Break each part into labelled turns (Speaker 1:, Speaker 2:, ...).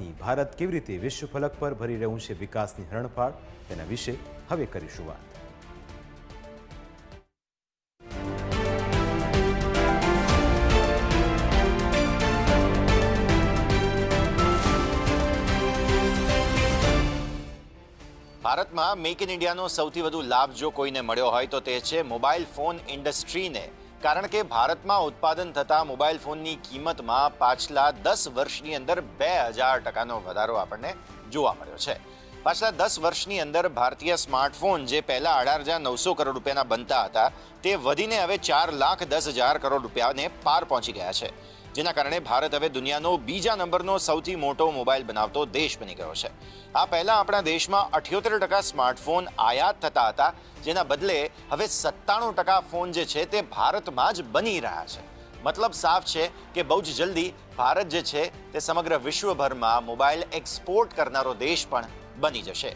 Speaker 1: વિકાસની, ભારત કેવી રીતે વિશ્વ ફલક પર ભરી રહ્યું છે વિકાસની હરણફાળ, તેના વિશે હવે કરીશું વાત.
Speaker 2: ભારતમાં મેક ઇન ઇન્ડિયાનો સૌથી વધુ લાભ જો કોઈને મળ્યો હોય તો તે છે મોબાઈલ ફોન ઇન્ડસ્ટ્રીને. કારણ કે ભારતમાં ઉત્પાદન થતા મોબાઈલ ફોનની કિંમતમાં પાછલા દસ વર્ષની અંદર બે હજાર ટકાનો વધારો આપણને જોવા મળ્યો છે. પાછલા દસ વર્ષની અંદર ભારતીય સ્માર્ટફોન જે પહેલા અઢાર હજાર નવસો કરોડ રૂપિયાના બનતા હતા, તે વધીને હવે ચાર લાખ દસ હજાર કરોડ રૂપિયાને પાર પહોંચી ગયા છે. જેના કારણે ભારત હવે દુનિયાનો બીજા નંબરનો સૌથી મોટો મોબાઈલ બનાવતો દેશ બની ગયો છે. આ પહેલા આપણા દેશમાં અઠ્યોતેર ટકા સ્માર્ટફોન આયાત થતા હતા, જેના બદલે હવે સત્તાણું ટકા ફોન જે છે તે ભારતમાં જ બની રહ્યા છે. મતલબ સાફ છે કે બહુ જ જલ્દી ભારત જે છે તે સમગ્ર વિશ્વભરમાં મોબાઈલ એક્સપોર્ટ કરનારો દેશ પણ બની જશે.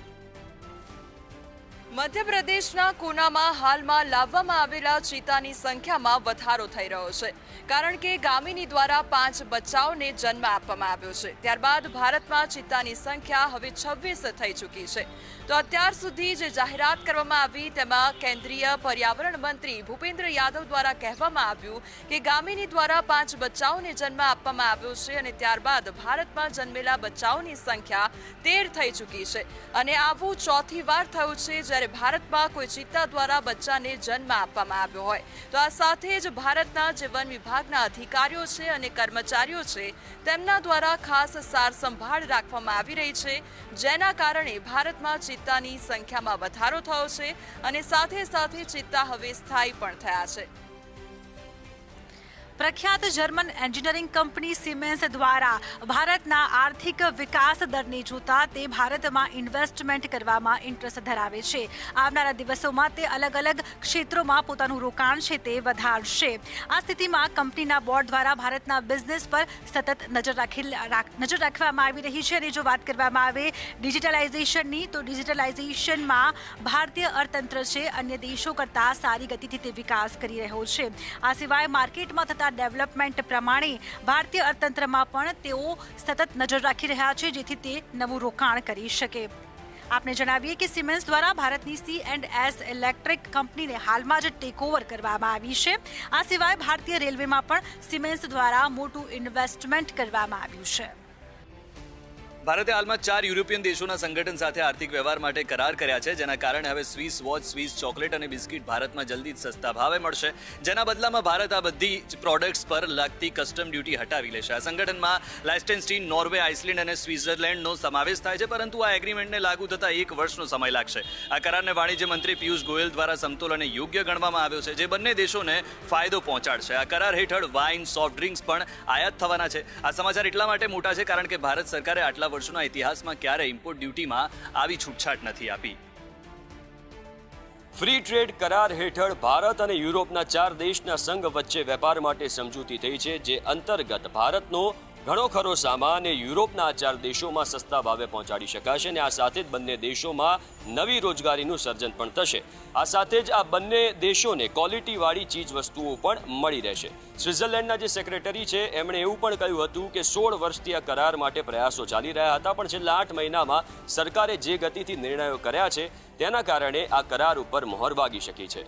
Speaker 3: મધ્યપ્રદેશના કોનામાં હાલમાં લાવવામાં આવેલા ચિત્તાની સંખ્યામાં વધારો થઈ રહ્યો છે. કારણ કે ગામિની દ્વારા પાંચ બચ્ચાઓને જન્મ આપવામાં આવ્યો છે. ત્યારબાદ ભારતમાં ચિત્તાની સંખ્યા હવે છવ્વીસ થઈ ચૂકી છે. તો અત્યાર સુધી જે જાહેરાત કરવામાં આવી તેમાં કેન્દ્રીય પર્યાવરણ મંત્રી ભૂપેન્દ્ર યાદવ દ્વારા કહેવામાં આવ્યું કે ગામિની દ્વારા પાંચ બચ્ચાઓને જન્મ આપવામાં આવ્યો છે અને ત્યારબાદ ભારતમાં જન્મેલા બચ્ચાઓની સંખ્યા તેર થઈ ચૂકી છે. અને આવું ચોથી વાર થયું છે જ્યારે ભારતમાં કોઈ ચિત્તા દ્વારા બચ્ચાને જન્મ આપવામાં આવ્યો હોય, તો આ સાથે જ ભારતના જે વન વિભાગના અધિકારીઓ છે અને કર્મચારીઓ છે, તેમના દ્વારા ખાસ સાર સંભાળ રાખવામાં આવી રહી છે, જેના કારણે ભારતમાં ચિત્તાની સંખ્યામાં વધારો થયો છે અને સાથે સાથે ચિત્તા હવે સ્થાયી પણ થયા છે.
Speaker 4: પ્રખ્યાત જર્મન એન્જિનિયરિંગ કંપની સિમેન્સ દ્વારા ભારતના આર્થિક વિકાસ દરને જોતા તે ભારતમાં ઇન્વેસ્ટમેન્ટ કરવામાં ઇન્ટરેસ્ટ ધરાવે છે. આવનારા દિવસોમાં તે અલગ અલગ ક્ષેત્રોમાં પોતાનું રોકાણ છે તે વધારશે. આ સ્થિતિમાં કંપનીના બોર્ડ દ્વારા ભારતના બિઝનેસ પર સતત નજર રાખી નજર રાખવામાં આવી રહી છે અને જો વાત કરવામાં આવે ડિજિટલાઇઝેશનની તો ડિજિટલાઇઝેશનમાં ભારતીય અર્થતંત્ર છે. અન્ય દેશો કરતાં સારી ગતિથી તે વિકાસ કરી રહ્યો છે. આ સિવાય માર્કેટમાં થતા ડેવલપમેન્ટ પ્રમાણે ભારતીય અર્થતંત્રમાં પણ તેઓ સતત નજર રાખી રહ્યા છે, જેથી તે નવું રોકાણ કરી શકે. આપને જણાવીએ કે સિમેન્સ દ્વારા ભારતની સી એન્ડ એસ ઇલેક્ટ્રિક કંપનીને હાલમાં જ ટેકઓવર કરવામાં આવી છે. આ સિવાય ભારતીય રેલવેમાં પણ સિમેન્સ દ્વારા મોટું ઇન્વેસ્ટમેન્ટ કરવામાં આવ્યું છે.
Speaker 5: ભારતે હાલમાં ચાર યુરોપિયન દેશોના સંગઠન સાથે આર્થિક વ્યવહાર માટે કરાર કર્યા છે, જેના કારણે હવે સ્વિસ વોચ, સ્વિસ ચોકલેટ અને બિસ્કિટ ભારતમાં જલ્દી જ સસ્તા ભાવે મળશે. જેના બદલામાં ભારત આ બધી જ પ્રોડક્ટ્સ પર લાગતી કસ્ટમ ડ્યુટી હટાવી લેશે. આ સંગઠનમાં લાઇસ્ટેન્સ્ટીન નોર્વે, આઇસલેન્ડ અને સ્વિટ્ઝરલેન્ડનો સમાવેશ થાય છે, પરંતુ આ એગ્રીમેન્ટને લાગુ થતા એક વર્ષનો સમય લાગશે. આ કરારને વાણિજ્ય મંત્રી પિયુષ ગોયલ દ્વારા સમતોલ અને યોગ્ય ગણવામાં આવ્યો છે, જે બંને દેશોને ફાયદો પહોંચાડશે. આ કરાર હેઠળ વાઇન સોફ્ટ ડ્રિંક્સ પણ આયાત થવાના છે. આ સમાચાર એટલા માટે મોટા છે, કારણ કે ભારત સરકારે આટલા વર્ષોના ઇતિહાસમાં ક્યારે ઇમ્પોર્ટ ડ્યુટીમાં આવી છૂટછાટ નથી આપી?
Speaker 6: ફ્રી ટ્રેડ કરાર હેઠળ ભારત અને યુરોપના ચાર દેશના સંઘ વચ્ચે વેપાર માટે સમજૂતી થઈ છે, જે અંતર્ગત ભારતનો ઘણો ખરો સામાન યુરોપના આ ચાર દેશોમાં સસ્તા ભાવે પહોંચાડી શકાશે અને આ સાથે જ બંને દેશોમાં નવી રોજગારીનું સર્જન પણ થશે. આ સાથે જ આ બંને દેશોને ક્વોલિટીવાળી ચીજ વસ્તુઓ પણ મળી રહેશે. સ્વિટ્ઝરલેન્ડના જે સેક્રેટરી છે, એમણે એવું પણ કહ્યું હતું કે સોળ વર્ષથી આ કરાર માટે પ્રયાસો ચાલી રહ્યા હતા, પણ છેલ્લા આઠ મહિનામાં સરકારે જે ગતિથી નિર્ણયો કર્યા છે, તેના કારણે આ કરાર ઉપર મહોર વાગી શકી છે.